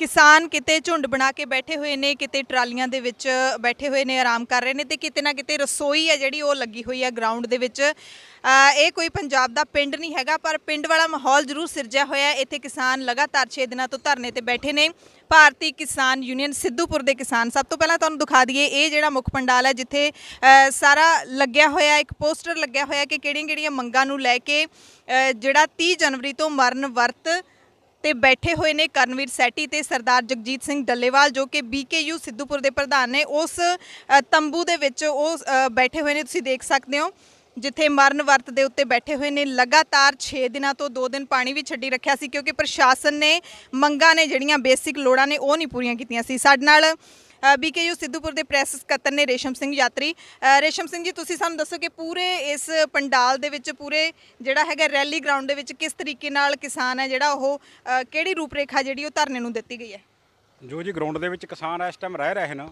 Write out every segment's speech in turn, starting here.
ਕਿਸਾਨ ਕਿਤੇ ਝੁੰਡ ਬਣਾ ਕੇ ਬੈਠੇ ਹੋਏ ਨੇ, ਕਿਤੇ ਟਰਾਲੀਆਂ ਦੇ ਵਿੱਚ ਬੈਠੇ ਹੋਏ ਨੇ, ਆਰਾਮ ਕਰ ਰਹੇ ਨੇ ਤੇ ਕਿਤੇ ਨਾ ਕਿਤੇ ਰਸੋਈ ਹੈ ਜਿਹੜੀ ਉਹ ਲੱਗੀ ਹੋਈ ਹੈ ਗਰਾਊਂਡ ਦੇ ਵਿੱਚ। ਇਹ ਕੋਈ ਪੰਜਾਬ ਦਾ ਪਿੰਡ ਨਹੀਂ ਹੈਗਾ, ਪਰ ਪਿੰਡ ਵਾਲਾ ਮਾਹੌਲ ਜ਼ਰੂਰ ਸਿਰਜਿਆ ਹੋਇਆ ਇੱਥੇ ਕਿਸਾਨ ਲਗਾਤਾਰ 6 ਦਿਨਾਂ ਤੋਂ ਧਰਨੇ ਤੇ ਬੈਠੇ ਨੇ। ਭਾਰਤੀ ਕਿਸਾਨ ਯੂਨੀਅਨ ਸਿੱਧੂਪੁਰ ਦੇ ਕਿਸਾਨ। ਸਭ ਤੋਂ ਪਹਿਲਾਂ ਤੁਹਾਨੂੰ ਦਿਖਾ ਦਈਏ, ਇਹ ਜਿਹੜਾ ਮੁੱਖ ਪੰਡਾਲ ਹੈ ਜਿੱਥੇ ਸਾਰਾ ਲੱਗਿਆ ਹੋਇਆ, ਇੱਕ ਪੋਸਟਰ ਲੱਗਿਆ ਹੋਇਆ ਕਿ ਕਿਹੜੀਆਂ-ਕਿਹੜੀਆਂ ਮੰਗਾਂ ਨੂੰ ਲੈ ਕੇ ਜਿਹੜਾ 30 ਜਨਵਰੀ ਤੋਂ ਮਰਨ ਵਰਤ ਤੇ ਬੈਠੇ ਹੋਏ ਨੇ ਕਰਨਵੀਰ ਸੈਟੀ ਤੇ ਸਰਦਾਰ ਜਗਜੀਤ ਸਿੰਘ ਡੱਲੇਵਾਲ, ਜੋ ਕਿ ਬੀਕੇਯੂ ਸਿੱਧੂਪੁਰ ਦੇ ਪ੍ਰਧਾਨ ਨੇ। ਉਸ ਤੰਬੂ ਦੇ ਵਿੱਚ ਉਹ ਬੈਠੇ ਹੋਏ ਨੇ, ਤੁਸੀਂ ਦੇਖ ਸਕਦੇ ਹੋ, ਜਿੱਥੇ ਮਰਨ ਵਰਤ ਦੇ ਉੱਤੇ ਬੈਠੇ ਹੋਏ ਨੇ। ਲਗਾਤਾਰ 6 ਦਿਨਾਂ ਤੋਂ 2 ਦਿਨ ਪਾਣੀ ਵੀ ਛੱਡੀ ਰੱਖਿਆ ਸੀ, ਕਿਉਂਕਿ ਪ੍ਰਸ਼ਾਸਨ ਨੇ, ਮੰਗਾਂ ਨੇ ਜਿਹੜੀਆਂ ਬੇਸਿਕ ਲੋੜਾਂ ਨੇ, ਉਹ ਨਹੀਂ ਪੂਰੀਆਂ ਕੀਤੀਆਂ ਸੀ। ਸਾਡੇ ਨਾਲ ਬੀਕੇਯੂ ਸਿੱਧੂਪੁਰ ਦੇ ਪ੍ਰੈਸ ਸਕੱਤਰ ਨੇ ਰੇਸ਼ਮ ਸਿੰਘ ਯਾਤਰੀ। ਰੇਸ਼ਮ ਸਿੰਘ ਜੀ, ਤੁਸੀਂ ਸਾਨੂੰ ਦੱਸੋ ਕਿ ਪੂਰੇ ਇਸ ਪੰਡਾਲ ਦੇ ਵਿੱਚ, ਪੂਰੇ ਜਿਹੜਾ ਹੈਗਾ ਰੈਲੀ ਗਰਾਊਂਡ ਦੇ ਵਿੱਚ ਕਿਸ ਤਰੀਕੇ ਨਾਲ ਕਿਸਾਨ ਹੈ ਜਿਹੜਾ ਉਹ ਕਿਹੜੀ ਰੂਪਰੇਖਾ ਜਿਹੜੀ ਉਹ ਧਰਨੇ ਨੂੰ ਦਿੱਤੀ ਗਈ ਹੈ? ਜੋ ਜੀ ਗਰਾਊਂਡ ਦੇ ਵਿੱਚ ਕਿਸਾਨ ਇਸ ਟਾਈਮ ਰਹਿ ਰਹੇ ਨੇ,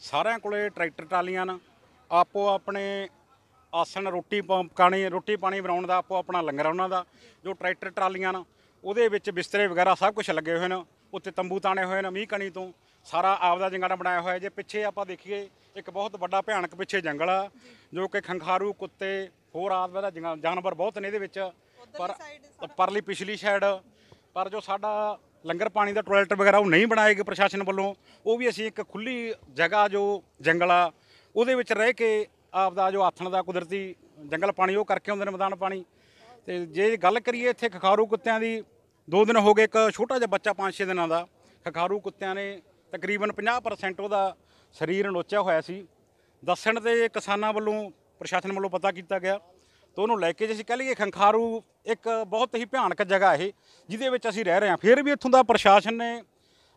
ਸਾਰਿਆਂ ਕੋਲੇ ਟਰੈਕਟਰ, ਟਰਾਲੀਆਂ ਨੇ, ਆਪੋ ਆਪਣੇ ਆਸਣ ਰੋਟੀ ਪ- ਪਕਾਣੀ ਰੋਟੀ ਪਾਣੀ ਬਣਾਉਣ ਦਾ, ਆਪੋ ਆਪਣਾ ਲੰਗਰ ਉਹਨਾਂ ਦਾ, ਜੋ ਟਰੈਕਟਰ, ਟਰਾਲੀਆਂ ਨੇ, ਉਹਦੇ ਵਿੱਚ ਬਿਸਤਰੇ ਵਗੈਰਾ ਸਭ ਕੁਝ ਲੱਗੇ ਹੋਏ ਨੇ ਉੱਤੇ ਤੰਬੂ ਤਾਣੇ ਹੋਏ ਨੇ ਮੀਂਹ ਕਣੀ ਤੋਂ ਸਾਰਾ ਆਪਦਾ ਜੰਗਾੜਾ ਬਣਾਇਆ ਹੋਇਆ ਜੇ ਪਿੱਛੇ ਆਪਾਂ ਦੇਖੀਏ ਇੱਕ ਬਹੁਤ ਵੱਡਾ ਭਿਆਨਕ ਪਿੱਛੇ ਜੰਗਲ ਆ ਜੋ ਕਿ ਖੰਖਾਰੂ ਕੁੱਤੇ ਹੋਰ ਆਦਿ ਦਾ ਜੰਗਲ- ਜਾਨਵਰ ਬਹੁਤ ਨੇ ਇਹਦੇ ਵਿੱਚ। ਪਰ ਪਰਲੀ ਪਿਛਲੀ ਸਾਈਡ ਪਰ ਜੋ ਸਾਡਾ ਲੰਗਰ ਪਾਣੀ ਦਾ ਟਾਇਲਟ ਵਗੈਰਾ ਉਹ ਨਹੀਂ ਬਣਾਏ ਗਏ ਪ੍ਰਸ਼ਾਸਨ ਵੱਲੋਂ ਉਹ ਵੀ ਅਸੀਂ ਇੱਕ ਖੁੱਲੀ ਜਗ੍ਹਾ ਜੋ ਜੰਗਲ ਆ ਉਹਦੇ ਵਿੱਚ ਰਹਿ ਕੇ ਆਪਦਾ ਜੋ ਆਥਣ ਦਾ ਕੁਦਰਤੀ ਜੰਗਲ ਪਾਣੀ ਉਹ ਕਰਕੇ ਆਉਂਦੇ ਨੇ ਮੈਦਾਨ ਪਾਣੀ। ਤੇ ਜੇ ਗੱਲ ਕਰੀਏ ਇੱਥੇ ਖਖਾਰੂ ਕੁੱਤਿਆਂ ਦੀ ਦੋ ਦਿਨ ਹੋ ਗਏ ਇੱਕ ਛੋਟਾ ਜਿਹਾ ਬੱਚਾ 5-6 ਦਿਨਾਂ ਦਾ ਖਖਾਰੂ ਕੁੱਤਿਆਂ ਨੇ ਤਕਰੀਬਨ 50% ਉਹਦਾ ਸਰੀਰ ਨੋਚਿਆ ਹੋਇਆ ਸੀ। ਦੱਸਣ ਤੇ ਕਿਸਾਨਾਂ ਵੱਲੋਂ, ਪ੍ਰਸ਼ਾਸਨ ਵੱਲੋਂ ਪਤਾ ਕੀਤਾ ਗਿਆ ਤਾਂ ਉਹਨੂੰ ਲੈ ਕੇ ਜੇ ਅਸੀਂ ਕਹ ਲਈਏ ਖੰਖਾਰੂ ਇੱਕ ਬਹੁਤ ਹੀ ਭਿਆਨਕ ਜਗ੍ਹਾ ਇਹ, ਜਿਹਦੇ ਵਿੱਚ ਅਸੀਂ ਰਹਿ ਰਹੇ ਹਾਂ। ਫਿਰ ਵੀ ਇੱਥੋਂ ਦਾ ਪ੍ਰਸ਼ਾਸਨ ਨੇ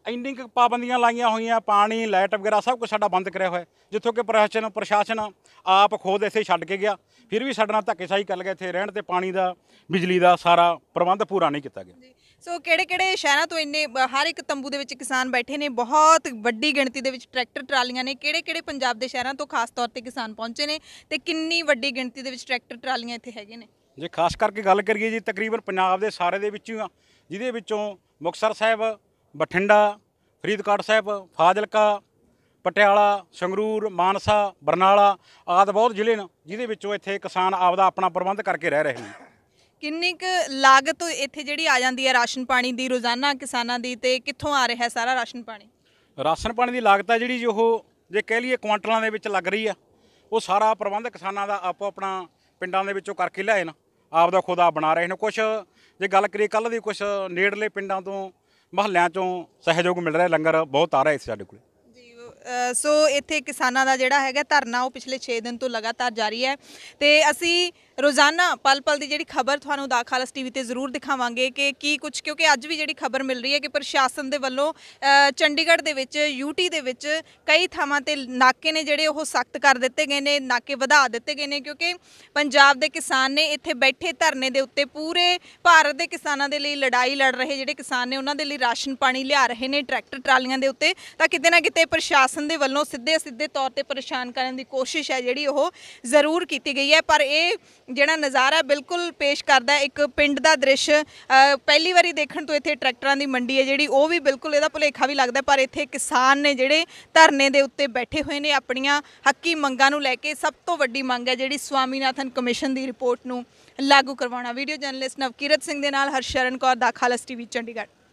ਇੰਨੀ ਕੁ ਪਾਬੰਦੀਆਂ ਲਾਈਆਂ ਹੋਈਆਂ, ਪਾਣੀ, ਲਾਈਟ ਵਗੈਰਾ ਸਭ ਕੁਝ ਸਾਡਾ ਬੰਦ ਕਰਿਆ ਹੋਇਆ ਜਿੱਥੋਂ ਕਿ ਪ੍ਰਸ਼ਾਸਨ ਪ੍ਰਸ਼ਾਸਨ ਆਪ ਖੁਦ ਇੱਥੇ ਛੱਡ ਕੇ ਗਿਆ। ਫਿਰ ਵੀ ਸਾਡੇ ਨਾਲ ਧੱਕੇਸ਼ਾਹੀ ਕਰ ਗਿਆ, ਇੱਥੇ ਰਹਿਣ ਤੇ ਪਾਣੀ ਦਾ, ਬਿਜਲੀ ਦਾ ਸਾਰਾ ਪ੍ਰਬੰਧ ਪੂਰਾ ਨਹੀਂ ਕੀਤਾ ਗਿਆ। ਸੋ ਕਿਹੜੇ-ਕਿਹੜੇ ਸ਼ਹਿਰਾਂ ਤੋਂ ਇੰਨੇ ਹਰ ਇੱਕ ਤੰਬੂ ਦੇ ਵਿੱਚ ਕਿਸਾਨ ਬੈਠੇ ਨੇ, ਬਹੁਤ ਵੱਡੀ ਗਿਣਤੀ ਦੇ ਵਿੱਚ ਟਰੈਕਟਰ ਟਰਾਲੀਆਂ ਨੇ, ਕਿਹੜੇ-ਕਿਹੜੇ ਪੰਜਾਬ ਦੇ ਸ਼ਹਿਰਾਂ ਤੋਂ ਖਾਸ ਤੌਰ ਤੇ ਕਿਸਾਨ ਪਹੁੰਚੇ ਨੇ ਤੇ ਕਿੰਨੀ ਵੱਡੀ ਗਿਣਤੀ ਦੇ ਵਿੱਚ ਟਰੈਕਟਰ ਟਰਾਲੀਆਂ ਇੱਥੇ ਹੈਗੇ ਨੇ? ਜੇ ਖਾਸ ਕਰਕੇ ਗੱਲ ਕਰੀਏ ਜੀ, ਤਕਰੀਬਨ ਪੰਜਾਬ ਦੇ ਸਾਰੇ ਦੇ ਵਿੱਚ ਆ, ਜਿਹਦੇ ਵਿੱਚੋਂ ਮੁਕਤਸਰ ਸਾਹਿਬ, ਬਠਿੰਡਾ, ਫਰੀਦਕੋਟ ਸਾਹਿਬ, ਫਾਜ਼ਿਲਕਾ, ਪਟਿਆਲਾ, ਸੰਗਰੂਰ, ਮਾਨਸਾ, ਬਰਨਾਲਾ ਆਦਿ ਬਹੁਤ ਜ਼ਿਲ੍ਹੇ ਨੇ, ਜਿਹਦੇ ਵਿੱਚੋਂ ਇੱਥੇ ਕਿਸਾਨ ਆਪਦਾ ਆਪਣਾ ਪ੍ਰਬੰਧ ਕਰਕੇ ਰਹਿ ਰਹੇ ਨੇ। ਕਿੰਨੀ ਕੁ ਲਾਗਤ ਇੱਥੇ ਜਿਹੜੀ ਆ ਜਾਂਦੀ ਹੈ ਰਾਸ਼ਨ ਪਾਣੀ ਦੀ, ਰੋਜ਼ਾਨਾ ਕਿਸਾਨਾਂ ਦੀ ਤੇ ਕਿੱਥੋਂ ਆ ਰਿਹਾ ਸਾਰਾ ਰਾਸ਼ਨ ਪਾਣੀ? ਰਾਸ਼ਨ ਪਾਣੀ ਦੀ ਲਾਗਤ ਹੈ ਜਿਹੜੀ ਜੀ ਉਹ ਜੇ ਕਹਿ ਲਈਏ ਕੁਆਂਟਲਾਂ ਦੇ ਵਿੱਚ ਲੱਗ ਰਹੀ ਆ, ਉਹ ਸਾਰਾ ਪ੍ਰਬੰਧ ਕਿਸਾਨਾਂ ਦਾ ਆਪੋ ਆਪਣਾ ਪਿੰਡਾਂ ਦੇ ਵਿੱਚੋਂ ਕਰਕੇ ਲਿਆਏ ਨਾ, ਆਪ ਦਾ ਖੁਦਾ ਆਪ ਬਣਾ ਰਹੇ ਨੇ। ਕੁਝ ਜੇ ਗੱਲ ਕਰੀਏ ਕੱਲ ਦੀ ਕੁਝ ਨੇੜਲੇ ਪਿੰਡਾਂ ਤੋਂ, ਮਹੱਲਿਆਂ ਚੋਂ ਸਹਿਯੋਗ ਮਿਲ ਰਿਹਾ, ਲੰਗਰ ਬਹੁਤ ਆ ਰਿਹਾ ਇਸ ਸਾਡੇ ਕੋਲ। ਸੋ ਇੱਥੇ ਕਿਸਾਨਾਂ ਦਾ ਜਿਹੜਾ ਹੈਗਾ ਧਰਨਾ ਉਹ ਪਿਛਲੇ 6 ਦਿਨ ਤੋਂ ਲਗਾਤਾਰ ਜਾਰੀ ਹੈ। ਤੇ ਅਸੀਂ ਰੋਜ਼ਾਨਾ ਪਲ ਪਲ ਦੀ ਜਿਹੜੀ ਖਬਰ ਤੁਹਾਨੂੰ ਦਾ ਖਾਲਸ ਟੀਵੀ ਤੇ ਜ਼ਰੂਰ ਦਿਖਾਵਾਂਗੇ ਕਿ ਕੀ ਕੁਝ ਕਿਉਂਕਿ ਅੱਜ ਵੀ ਜਿਹੜੀ ਖਬਰ ਮਿਲ ਰਹੀ ਹੈ ਕਿ ਪ੍ਰਸ਼ਾਸਨ ਦੇ ਵੱਲੋਂ ਚੰਡੀਗੜ੍ਹ ਦੇ ਵਿੱਚ ਯੂਟੀ ਦੇ ਵਿੱਚ ਕਈ ਥਾਵਾਂ ਤੇ ਨਾਕੇ ਨੇ ਜਿਹੜੇ ਉਹ ਸਖਤ ਕਰ ਦਿੱਤੇ ਗਏ ਨੇ, ਨਾਕੇ ਵਧਾ ਦਿੱਤੇ ਗਏ ਨੇ, ਕਿਉਂਕਿ ਪੰਜਾਬ ਦੇ ਕਿਸਾਨ ਨੇ ਇੱਥੇ ਬੈਠੇ ਧਰਨੇ ਦੇ ਉੱਤੇ ਪੂਰੇ ਭਾਰਤ ਦੇ ਕਿਸਾਨਾਂ ਦੇ ਲਈ ਲੜਾਈ ਲੜ ਰਹੇ ਜਿਹੜੇ ਕਿਸਾਨ ਨੇ ਉਹਨਾਂ ਦੇ ਲਈ ਰਾਸ਼ਨ ਪਾਣੀ ਲਿਆ ਰਹੇ ਨੇ, ਟਰੈਕਟਰ ਟਰਾਲੀਆਂ ਦੇ ਉੱਤੇ, ਤਾਂ ਕਿਤੇ ਨਾ ਕਿਤੇ ਪ੍ਰਸ਼ਾਸਨ ਦੇ ਵੱਲੋਂ ਸਿੱਧੇ ਸਿੱਧੇ ਤੌਰ ਤੇ ਪਰੇਸ਼ਾਨ ਕਰਨ ਦੀ ਕੋਸ਼ਿਸ਼ ਹੈ ਜਿਹੜੀ ਉਹ ਜ਼ਰੂਰ ਕੀਤੀ ਗਈ ਹੈ। ਪਰ ਇਹ ਜਿਹੜਾ ਨਜ਼ਾਰਾ ਬਿਲਕੁਲ ਪੇਸ਼ ਕਰਦਾ ਇੱਕ ਪਿੰਡ ਦਾ ਦ੍ਰਿਸ਼ ਪਹਿਲੀ ਵਾਰੀ ਦੇਖਣ ਤੋਂ ਇੱਥੇ ਟਰੈਕਟਰਾਂ ਦੀ ਮੰਡੀ ਹੈ ਜਿਹੜੀ, ਉਹ ਵੀ ਬਿਲਕੁਲ ਇਹਦਾ ਭੁਲੇਖਾ ਵੀ ਲੱਗਦਾ ਪਰ ਇੱਥੇ ਕਿਸਾਨ ਨੇ ਜਿਹੜੇ ਧਰਨੇ ਦੇ ਉੱਤੇ ਬੈਠੇ ਹੋਏ ਨੇ, ਆਪਣੀਆਂ ਹੱਕੀ ਮੰਗਾਂ ਨੂੰ ਲੈ ਕੇ ਸਭ ਤੋਂ ਵੱਡੀ ਮੰਗ ਹੈ ਜਿਹੜੀ ਸਵਾਮੀਨਾਥਨ ਕਮਿਸ਼ਨ ਦੀ ਰਿਪੋਰਟ ਨੂੰ ਲਾਗੂ ਕਰਵਾਉਣਾ। ਵੀਡੀਓ ਜਰਨਲਿਸਟ ਨਵਕੀਰਤ ਸਿੰਘ ਦੇ ਨਾਲ ਹਰਸ਼ਰਨ ਕੌਰ ਦਾ ਖਾਲਸ ਟੀਵੀ, ਚੰਡੀਗੜ੍ਹ।